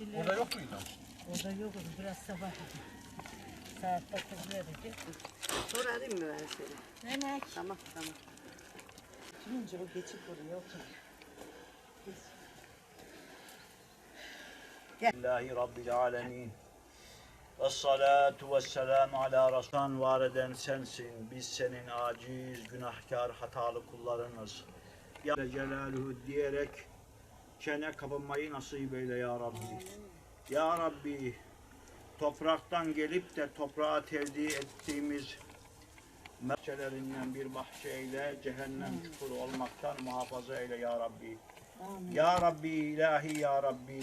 Dişiler Burada yok muydu? orada yok olur. Biraz sabah saat 9 verecek. Sonra arayayım mı ben seni? Demek. Tamam tamam. Şimdi o geçip oraya otur. Lillahi Rabbil Alemin. Ve salatu ve selamu ala Resulan var eden sensin. Biz senin aciz, günahkar, hatalı kullarınız. Ya Celaluhu diyerek çene kapanmayı nasip eyle ya Rabbi. Ya Rabbi topraktan gelip de toprağa tevdi ettiğimiz bahçelerinden bir bahçe eyle, cehennem çukuru olmaktan muhafaza eyle ya Rabbi. Ya Rabbi, ilahi ya Rabbi,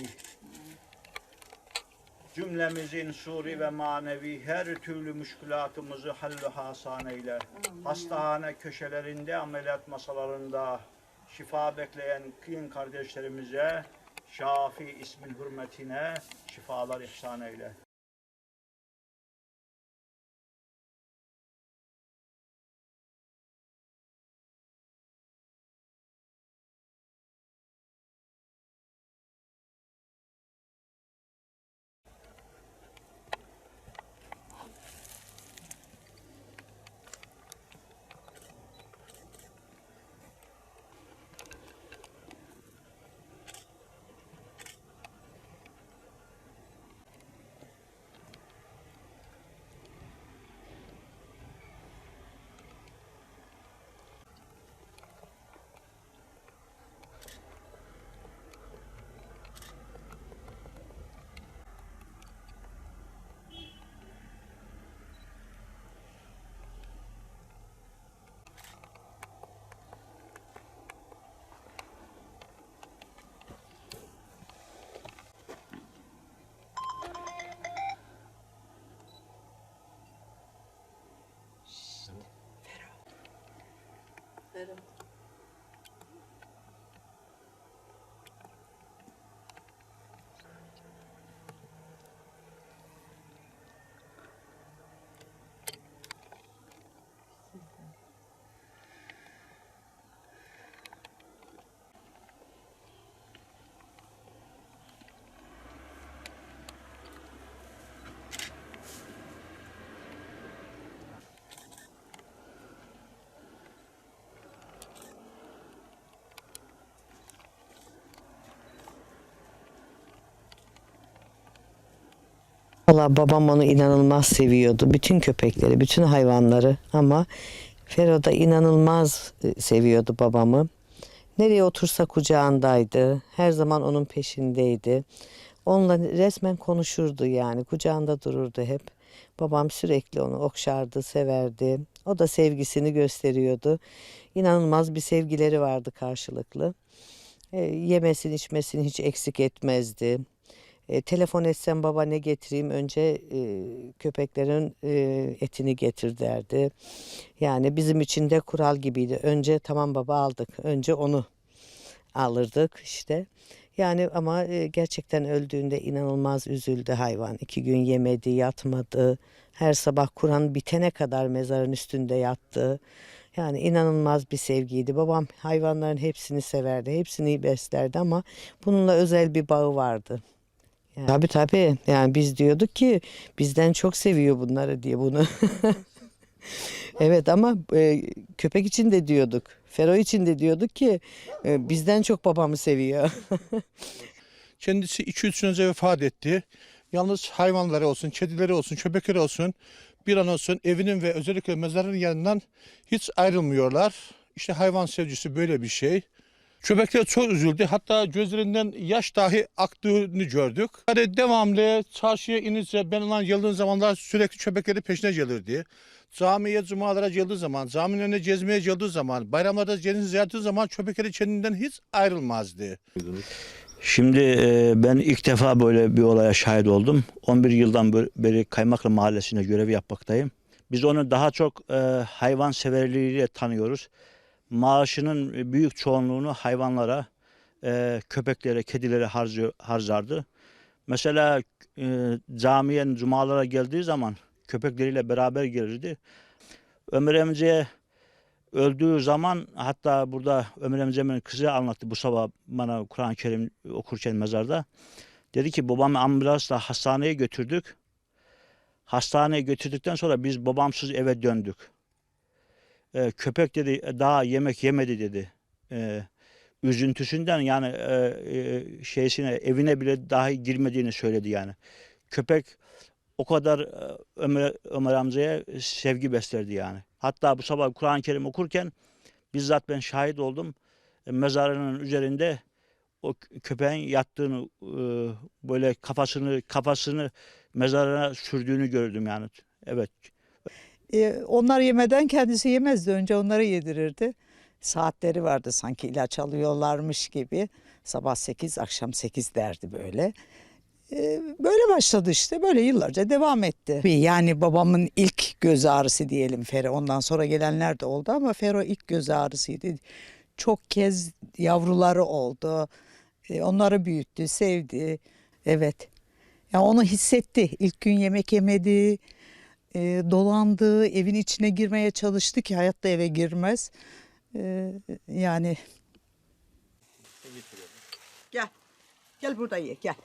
cümlemizin suri ve manevi her türlü müşkülatımızı hallü hasan eyle. Hastahane köşelerinde, ameliyat masalarında şifa bekleyen kıyın kardeşlerimize Şafi ismin hürmetine şifalar ihsan eyle. Pero Valla babam onu inanılmaz seviyordu. Bütün köpekleri, bütün hayvanları ama Fero da inanılmaz e, seviyordu babamı. Nereye otursa kucağındaydı. Her zaman onun peşindeydi. Onunla resmen konuşurdu yani. Kucağında dururdu hep. Babam sürekli onu okşardı, severdi. O da sevgisini gösteriyordu. İnanılmaz bir sevgileri vardı karşılıklı. E, yemesini içmesini hiç eksik etmezdi. E, telefon etsem baba ne getireyim önce e, köpeklerin e, etini getir derdi. Yani bizim için de kural gibiydi. Önce tamam baba aldık. Önce onu alırdık işte. Yani ama e, gerçekten öldüğünde inanılmaz üzüldü hayvan. İki gün yemedi, yatmadı. Her sabah Kur'an bitene kadar mezarın üstünde yattı. Yani inanılmaz bir sevgiydi. Babam hayvanların hepsini severdi, hepsini beslerdi ama bununla özel bir bağı vardı. Yani, tabii tabii. Yani biz diyorduk ki bizden çok seviyor bunları diye bunu. evet ama e, köpek için de diyorduk. Fero için de diyorduk ki e, bizden çok babamı seviyor. Kendisi 2-3 sene önce vefat etti. Yalnız hayvanları olsun, kedileri olsun, köpekleri olsun bir an olsun evinin ve özellikle mezarının yanından hiç ayrılmıyorlar. İşte hayvan sevgisi böyle bir şey. Köpekler çok üzüldü. Hatta gözlerinden yaş dahi aktığını gördük. Yani devamlı çarşıya inince ben olan geldiğim zamanlar sürekli köpekleri peşine gelirdi. Camiye, cumalara geldiği zaman, caminin önüne gezmeye geldiği zaman, bayramlarda cenaze ziyaret zaman köpekleri kendinden hiç ayrılmazdı. Şimdi e, ben ilk defa böyle bir olaya şahit oldum. 11 yıldan beri Kaymaklı Mahallesi'nde görev yapmaktayım. Biz onu daha çok e, hayvan severliğiyle tanıyoruz. Maaşının büyük çoğunluğunu hayvanlara, e, köpeklere, kedilere harcı, harcardı. Mesela e, camiye, cumalara geldiği zaman köpekleriyle beraber gelirdi. Ömer amcaya öldüğü zaman hatta burada Ömer amcamın kızı anlattı bu sabah bana Kur'an-ı Kerim okurken mezarda. Dedi ki babamı ambulansla hastaneye götürdük. Hastaneye götürdükten sonra biz babamsız eve döndük. Ee, köpek dedi daha yemek yemedi dedi. Ee, üzüntüsünden yani e, e, şeysine evine bile dahi girmediğini söyledi yani. Köpek o kadar e, Ömer, Ömer amcaya sevgi beslerdi yani. Hatta bu sabah Kur'an-ı Kerim okurken bizzat ben şahit oldum. E, Mezarının üzerinde o kö- köpeğin yattığını e, böyle kafasını kafasını mezarına sürdüğünü gördüm yani. Evet. E, onlar yemeden kendisi yemezdi. Önce onları yedirirdi. Saatleri vardı sanki ilaç alıyorlarmış gibi. Sabah 8, akşam 8 derdi böyle. E, böyle başladı işte. Böyle yıllarca devam etti. Yani babamın ilk göz ağrısı diyelim Fero. Ondan sonra gelenler de oldu ama Fero ilk göz ağrısıydı. Çok kez yavruları oldu. E, onları büyüttü, sevdi. Evet. Ya onu hissetti. İlk gün yemek yemedi e, dolandı, evin içine girmeye çalıştı ki hayatta eve girmez. E, yani gel. Gel burada ye gel.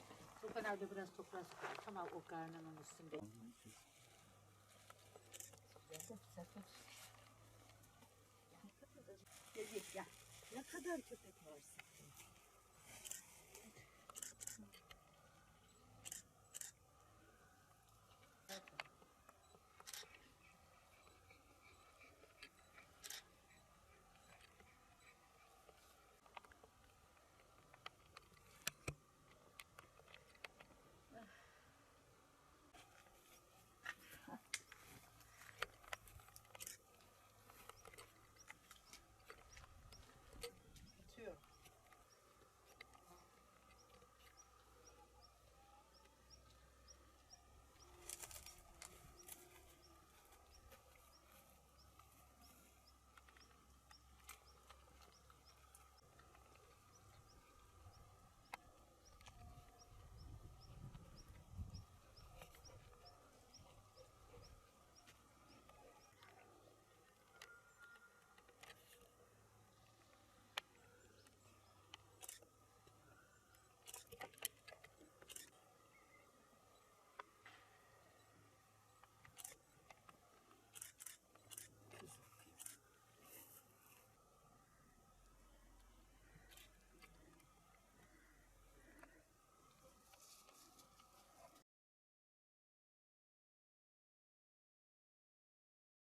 Bu kadar da biraz toprağa. Tamam o karnının üstünde. Ne kadar köpek varsa.